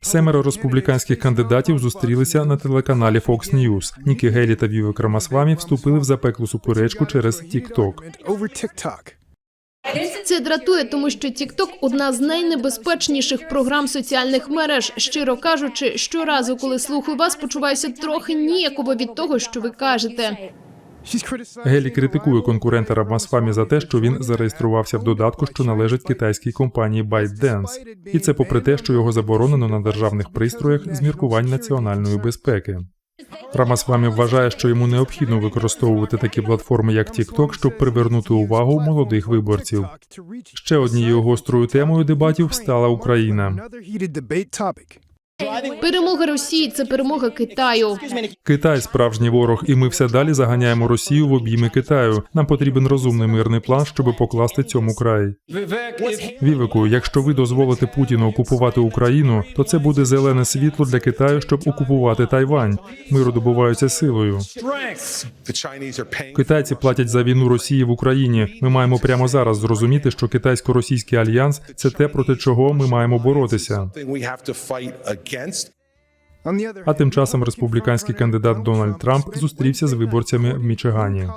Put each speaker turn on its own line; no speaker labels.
Семеро республіканських кандидатів зустрілися на телеканалі Fox News. Нікі Гелі та Вівек Рамасвамі вступили в запеклу суперечку через TikTok.
Це дратує, тому що TikTok – одна з найнебезпечніших програм соціальних мереж. Щиро кажучи, щоразу, коли слухаю вас, почуваюся трохи ніяково від того, що ви кажете.
Гелі критикує конкурента Рамасвамі за те, що він зареєструвався в додатку, що належить китайській компанії ByteDance. І це попри те, що його заборонено на державних пристроях з міркувань національної безпеки. Рамасвамі вважає, що йому необхідно використовувати такі платформи, як TikTok, щоб привернути увагу молодих виборців. Ще однією гострою темою дебатів стала Україна.
Перемога Росії – це перемога Китаю.
Китай справжній ворог, і ми все далі заганяємо Росію в обійми Китаю. Нам потрібен розумний мирний план, щоб покласти цьому край. Вівику, якщо ви дозволите Путіну окупувати Україну, то це буде зелене світло для Китаю, щоб окупувати Тайвань. Миру добуваються силою. Китайці платять за війну Росії в Україні. Ми маємо прямо зараз зрозуміти, що китайсько-російський альянс це те, проти чого ми маємо боротися. А тим часом республіканський кандидат Дональд Трамп зустрівся з виборцями в Мічигані.